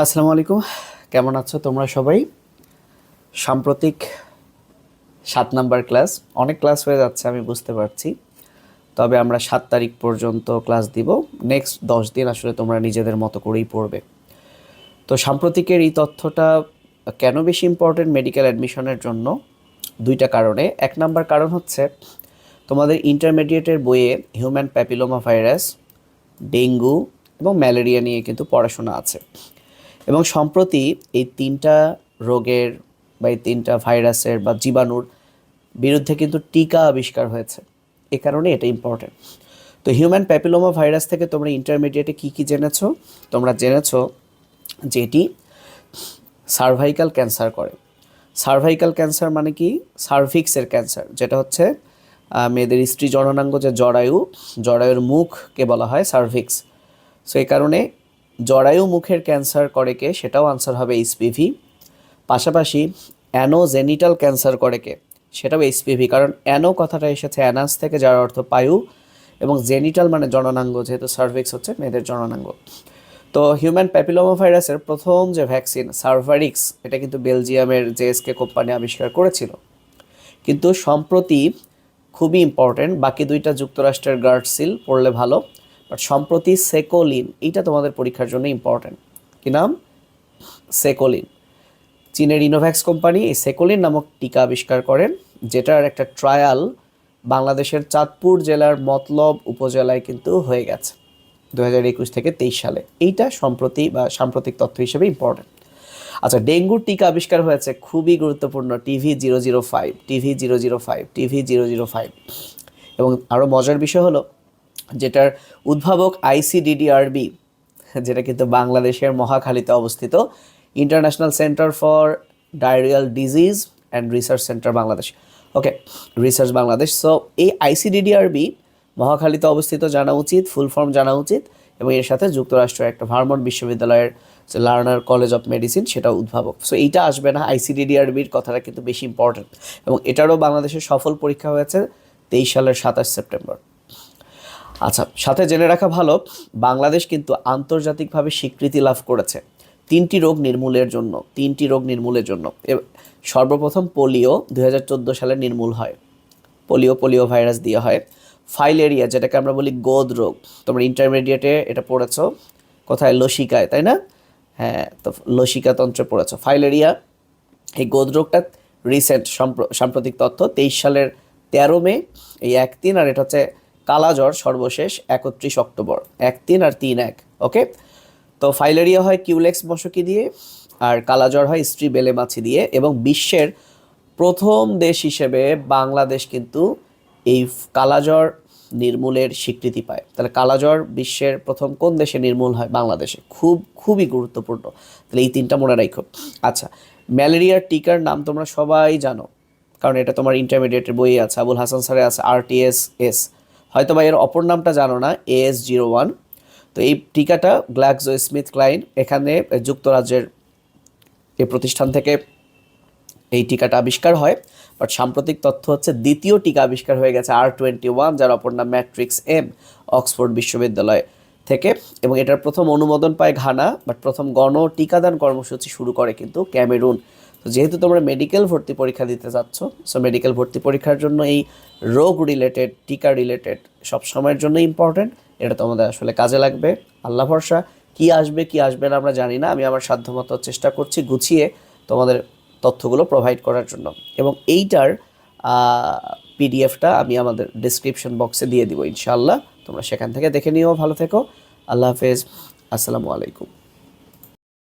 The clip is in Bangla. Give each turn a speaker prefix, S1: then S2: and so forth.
S1: আসসালামু আলাইকুম। কেমন আছো তোমরা সবাই? সাম্প্রতিক সাত নাম্বার ক্লাস। অনেক ক্লাস হয়ে যাচ্ছে, আমি বুঝতে পারছি। তবে আমরা সাত তারিখ পর্যন্ত ক্লাস দিব। নেক্সট দশ দিন আসলে তোমরা নিজেদের মতো করেই পড়বে। তো সাম্প্রতিকের এই তথ্যটা কেন বেশি ইম্পর্টেন্ট মেডিকেল অ্যাডমিশনের জন্য? দুইটা কারণে। এক নাম্বার কারণ হচ্ছে, তোমাদের ইন্টারমিডিয়েটের বইয়ে হিউম্যান প্যাপিলোমা ভাইরাস ডেঙ্গু এবং ম্যালেরিয়া নিয়ে কিন্তু পড়াশোনা আছে। এবং সম্প্রতি এই তিনটা রোগের বা এই তিনটা ভাইরাসের বা জীবাণুর বিরুদ্ধে কিন্তু টিকা আবিষ্কার হয়েছে। এ কারণে এটা ইম্পর্টেন্ট তো হিউম্যান প্যাপিলোমা ভাইরাস থেকে তোমরা ইন্টারমিডিয়েটে কী কী জেনেছো? তোমরা জেনেছো যেটি সার্ভাইকাল ক্যান্সার করে। সার্ভাইকাল ক্যান্সার মানে কি? সার্ভিক্সের ক্যান্সার যেটা হচ্ছে মেয়েদের স্ত্রী জননাঙ্গ যে জরায়ু, জরায়ুর মুখকে বলা হয় সার্ভিক্স সো এই কারণে জরায়ু মুখের ক্যান্সার করে কে, সেটাও আনসার হবে এইচপিভি পাশাপাশি অ্যানোজেনিটাল ক্যান্সার করে কে, সেটাও এইচপিভি কারণ অ্যানো কথাটা এসেছে অ্যানাস থেকে, যার অর্থ পায়ু, এবং জেনিটাল মানে জননাঙ্গ, যেহেতু সার্ভিক্স হচ্ছে মেয়েদের জননাঙ্গ। তো হিউম্যান প্যাপিলোমা ভাইরাসের প্রথম যে ভ্যাকসিন সার্ভারিক্স এটা কিন্তু বেলজিয়ামের জেএসকে কোম্পানি আবিষ্কার করেছিল। কিন্তু সম্প্রতি খুবই ইম্পর্ট্যান্ট বাকি দুইটা যুক্তরাষ্ট্রের গার্ডসিল পড়লে ভালো। বাট সম্প্রতি সেকোলিন, এইটা তোমাদের পরীক্ষার জন্য ইম্পর্ট্যান্ট কি নাম? সেকোলিন। চীনের ইনোভ্যাক্স কোম্পানি এই সেকোলিন নামক টিকা আবিষ্কার করেন, যেটার একটা ট্রায়াল বাংলাদেশের চাঁদপুর জেলার মতলব উপজেলায় কিন্তু হয়ে গেছে দু হাজার একুশ থেকে তেইশ সালে। এইটা সম্প্রতি বা সাম্প্রতিক তথ্য হিসেবে ইম্পর্ট্যান্ট আচ্ছা ডেঙ্গুর টিকা আবিষ্কার হয়েছে খুবই গুরুত্বপূর্ণ TV zero zero five, TV zero zero five, TV zero zero five. এবং আরও মজার বিষয় হলো যেটার উদ্ভাবক আইসিডিডিআরবি যেটা কিন্তু বাংলাদেশের মহাখালীতে অবস্থিত International Centre for Diarrhoeal Disease and Research Centre Bangladesh okay research Bangladesh so এই আইসিডিডিআরবি মহাখালীতে অবস্থিত জানা উচিত ফুল ফর্ম জানা উচিত, এবং এর সাথে যুক্তরাষ্ট্রের একটা ভার্মন্ট বিশ্ববিদ্যালয়ের লার্নার কলেজ অফ মেডিসিন সেটা উদ্ভাবক। সো এইটা আসবে না আইসিডিডিআরবির কথাটা কিন্তু বেশি ইম্পর্ট্যান্ট এবং এটারও বাংলাদেশের সফল পরীক্ষা হয়েছে তেইশ সালের সাতাশ সেপ্টেম্বর। আচ্ছা সাথে জেনে রাখা ভালো, বাংলাদেশ কিন্তু আন্তর্জাতিকভাবে স্বীকৃতি লাভ করেছে তিনটি রোগ নির্মূলের জন্য, তিনটি রোগ নির্মূলের জন্য। সর্বপ্রথম পোলিও দু হাজার চোদ্দ সালে নির্মূল হয়। পোলিও পোলিও ভাইরাস দিয়ে হয়। ফাইলেরিয়া, যেটাকে আমরা বলি গোদ রোগ। তোমরা ইন্টারমিডিয়েটে এটা পড়েছ, কোথায়? লসিকায়, তাই না? হ্যাঁ তো লসিকা তন্ত্রে পড়েছো। ফাইলেরিয়া, এই গোদ রোগটা রিসেন্ট সাম্প্রতিক তথ্য, তেইশ সালের তেরো মে, এই এক তিন, আর এটা হচ্ছে কালাজ্বর সর্বশেষ একত্রিশ অক্টোবর। এক, তিন আর তিন এক, ওকে? তো ফাইলেরিয়া হয় কিউলেক্স মশকি দিয়ে, আর কালাজ্বর হয় স্ত্রী বেলে মাছি দিয়ে, এবং বিশ্বের প্রথম দেশ হিসেবে বাংলাদেশ কিন্তু এই কালাজ্বর নির্মূলের স্বীকৃতি পায়। তাহলে কালাজ্বর বিশ্বের প্রথম কোন দেশে নির্মূল হয়? বাংলাদেশে। খুব, খুবই গুরুত্বপূর্ণ। তাহলে এই তিনটা মনে রাখো। আচ্ছা ম্যালেরিয়ার টিকার নাম তোমরা সবাই জানো, কারণ এটা তোমার ইন্টারমিডিয়েটের বইয়ে আছে। আবুল হাসান স্যারে আছে আরটিএস এস হয়তো বা এর অপর নামটা জানো না এএস জিরো ওয়ান তো এই টিকাটা গ্ল্যাক্সো স্মিথ ক্লাইন এখানে যুক্তরাজ্যের এই প্রতিষ্ঠান থেকে এই টিকাটা আবিষ্কার হয়। বাট সাম্প্রতিক তথ্য হচ্ছে দ্বিতীয় টিকা আবিষ্কার হয়ে গেছে আর টোয়েন্টি ওয়ান যার অপর নাম ম্যাট্রিক্স এম, অক্সফোর্ড বিশ্ববিদ্যালয় থেকে। এবং এটার প্রথম অনুমোদন পায় ঘানা, বাট প্রথম গণ টিকাদান কর্মসূচি শুরু করে কিন্তু ক্যামেরুন। তো যেহেতু তোমরা মেডিকেল ভর্তি পরীক্ষা দিতে যাচ্ছ সো মেডিকেল ভর্তি পরীক্ষার জন্য এই রোগ রিলেটেড টিকা রিলেটেড সব সময়ের জন্য ইম্পর্ট্যান্ট এটা তোমাদের আসলে কাজে লাগবে। আল্লাহ ভরসা। কী আসবে, কি আসবে না আমরা জানি না। আমি আমার সাধ্যমতো চেষ্টা করছি গুছিয়ে তোমাদের তথ্যগুলো প্রোভাইড করার জন্য। এবং এইটার পিডিএফটা আমি আমাদের ডিসক্রিপশন বক্সে দিয়ে দিব ইনশাআল্লাহ। তোমরা সেখান থেকে দেখে নিও, ভালো থেকো। আল্লাহ হাফেজ। আসসালামু আলাইকুম।